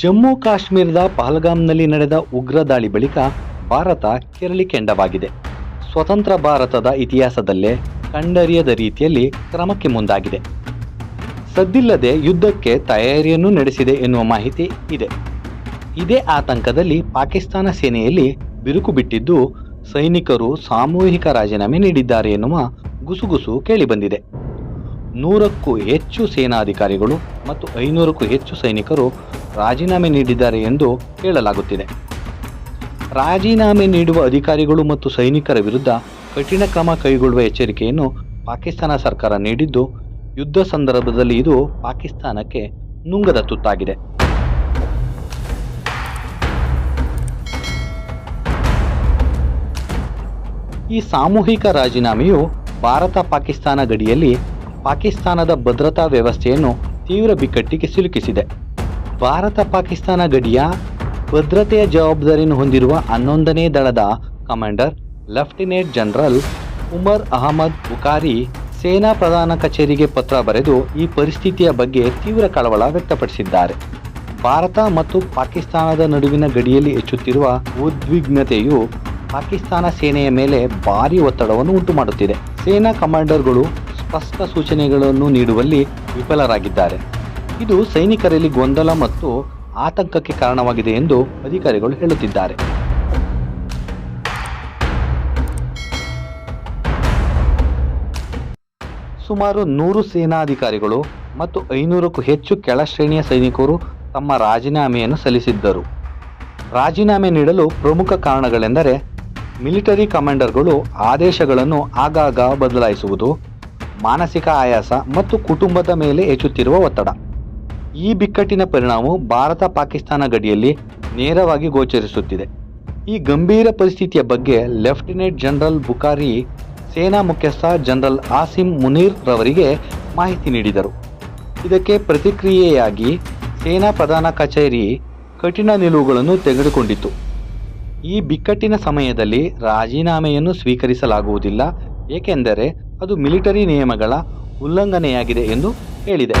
ಜಮ್ಮು ಕಾಶ್ಮೀರದ ಪಹಲ್ಗಾಮ್ನಲ್ಲಿ ನಡೆದ ಉಗ್ರ ದಾಳಿ ಬಳಿಕ ಭಾರತ ಕೆರಳಿ ಕೆಂಡವಾಗಿದೆ. ಸ್ವತಂತ್ರ ಭಾರತದ ಇತಿಹಾಸದಲ್ಲೇ ಕಂಡರಿಯದ ರೀತಿಯಲ್ಲಿ ಕ್ರಮಕ್ಕೆ ಮುಂದಾಗಿದೆ. ಸದ್ದಿಲ್ಲದೆ ಯುದ್ಧಕ್ಕೆ ತಯಾರಿಯನ್ನು ನಡೆಸಿದೆ ಎನ್ನುವ ಮಾಹಿತಿ ಇದೆ. ಇದೇ ಆತಂಕದಲ್ಲಿ ಪಾಕಿಸ್ತಾನ ಸೇನೆಯಲ್ಲಿ ಬಿರುಕು ಬಿಟ್ಟಿದ್ದು ಸೈನಿಕರು ಸಾಮೂಹಿಕ ರಾಜೀನಾಮೆ ನೀಡಿದ್ದಾರೆ ಎನ್ನುವ ಗುಸುಗುಸು ಕೇಳಿಬಂದಿದೆ. ನೂರಕ್ಕೂ ಹೆಚ್ಚು ಸೇನಾಧಿಕಾರಿಗಳು ಮತ್ತು ಐನೂರಕ್ಕೂ ಹೆಚ್ಚು ಸೈನಿಕರು ರಾಜೀನಾಮೆ ನೀಡಿದ್ದಾರೆ ಎಂದು ಹೇಳಲಾಗುತ್ತಿದೆ. ರಾಜೀನಾಮೆ ನೀಡುವ ಅಧಿಕಾರಿಗಳು ಮತ್ತು ಸೈನಿಕರ ವಿರುದ್ಧ ಕಠಿಣ ಕ್ರಮ ಕೈಗೊಳ್ಳುವ ಎಚ್ಚರಿಕೆಯನ್ನು ಪಾಕಿಸ್ತಾನ ಸರ್ಕಾರ ನೀಡಿದ್ದು, ಯುದ್ಧ ಸಂದರ್ಭದಲ್ಲಿ ಇದು ಪಾಕಿಸ್ತಾನಕ್ಕೆ ನುಂಗದ ತುತ್ತಾಗಿದೆ. ಈ ಸಾಮೂಹಿಕ ರಾಜೀನಾಮೆಯು ಭಾರತ ಪಾಕಿಸ್ತಾನ ಗಡಿಯಲ್ಲಿ ಪಾಕಿಸ್ತಾನದ ಭದ್ರತಾ ವ್ಯವಸ್ಥೆಯನ್ನು ತೀವ್ರ ಬಿಕ್ಕಟ್ಟಿಗೆ ಸಿಲುಕಿಸಿದೆ. ಭಾರತ ಪಾಕಿಸ್ತಾನ ಗಡಿಯ ಭದ್ರತೆಯ ಜವಾಬ್ದಾರಿಯನ್ನು ಹೊಂದಿರುವ ಹನ್ನೊಂದನೇ ದಳದ commander lieutenant general Umar Ahmad Bukhari ಸೇನಾ ಪ್ರಧಾನ ಕಚೇರಿಗೆ ಪತ್ರ ಬರೆದು ಈ ಪರಿಸ್ಥಿತಿಯ ಬಗ್ಗೆ ತೀವ್ರ ಕಳವಳ ವ್ಯಕ್ತಪಡಿಸಿದ್ದಾರೆ. ಭಾರತ ಮತ್ತು ಪಾಕಿಸ್ತಾನದ ನಡುವಿನ ಗಡಿಯಲ್ಲಿ ಹೆಚ್ಚುತ್ತಿರುವ ಉದ್ವಿಗ್ನತೆಯು ಪಾಕಿಸ್ತಾನ ಸೇನೆಯ ಮೇಲೆ ಭಾರಿ ಒತ್ತಡವನ್ನು ಉಂಟುಮಾಡುತ್ತಿದೆ. ಸೇನಾ ಕಮಾಂಡರ್ಗಳು ಸ್ಪಷ್ಟ ಸೂಚನೆಗಳನ್ನು ನೀಡುವಲ್ಲಿ ವಿಫಲರಾಗಿದ್ದಾರೆ. ಇದು ಸೈನಿಕರಲ್ಲಿ ಗೊಂದಲ ಮತ್ತು ಆತಂಕಕ್ಕೆ ಕಾರಣವಾಗಿದೆ ಎಂದು ಅಧಿಕಾರಿಗಳು ಹೇಳುತ್ತಿದ್ದಾರೆ. ಸುಮಾರು ನೂರು ಸೇನಾಧಿಕಾರಿಗಳು ಮತ್ತು ಐನೂರಕ್ಕೂ ಹೆಚ್ಚು ಕೆಳ ಶ್ರೇಣಿಯ ಸೈನಿಕರು ತಮ್ಮ ರಾಜೀನಾಮೆಯನ್ನು ಸಲ್ಲಿಸಿದ್ದರು. ರಾಜೀನಾಮೆ ನೀಡಲು ಪ್ರಮುಖ ಕಾರಣಗಳೆಂದರೆ ಮಿಲಿಟರಿ ಕಮಾಂಡರ್ಗಳು ಆದೇಶಗಳನ್ನು ಆಗಾಗ ಬದಲಾಯಿಸುವುದು, ಮಾನಸಿಕ ಆಯಾಸ ಮತ್ತು ಕುಟುಂಬದ ಮೇಲೆ ಹೆಚ್ಚುತ್ತಿರುವ ಒತ್ತಡ. ಈ ಬಿಕ್ಕಟ್ಟಿನ ಪರಿಣಾಮವು ಭಾರತ ಪಾಕಿಸ್ತಾನ ಗಡಿಯಲ್ಲಿ ನೇರವಾಗಿ ಗೋಚರಿಸುತ್ತಿದೆ. ಈ ಗಂಭೀರ ಪರಿಸ್ಥಿತಿಯ ಬಗ್ಗೆ ಲೆಫ್ಟಿನೆಂಟ್ ಜನರಲ್ ಬುಖಾರಿ ಸೇನಾ ಮುಖ್ಯಸ್ಥ ಜನರಲ್ ಆಸಿಂ ಮುನೀರ್ ರವರಿಗೆ ಮಾಹಿತಿ ನೀಡಿದರು. ಇದಕ್ಕೆ ಪ್ರತಿಕ್ರಿಯೆಯಾಗಿ ಸೇನಾ ಪ್ರಧಾನ ಕಚೇರಿ ಕಠಿಣ ನಿಲುವುಗಳನ್ನು ತೆಗೆದುಕೊಂಡಿತು ಈ ಬಿಕ್ಕಟ್ಟಿನ ಸಮಯದಲ್ಲಿ ರಾಜೀನಾಮೆಯನ್ನು ಸ್ವೀಕರಿಸಲಾಗುವುದಿಲ್ಲ, ಏಕೆಂದರೆ ಅದು ಮಿಲಿಟರಿ ನಿಯಮಗಳ ಉಲ್ಲಂಘನೆಯಾಗಿದೆ ಎಂದು ಹೇಳಿದೆ.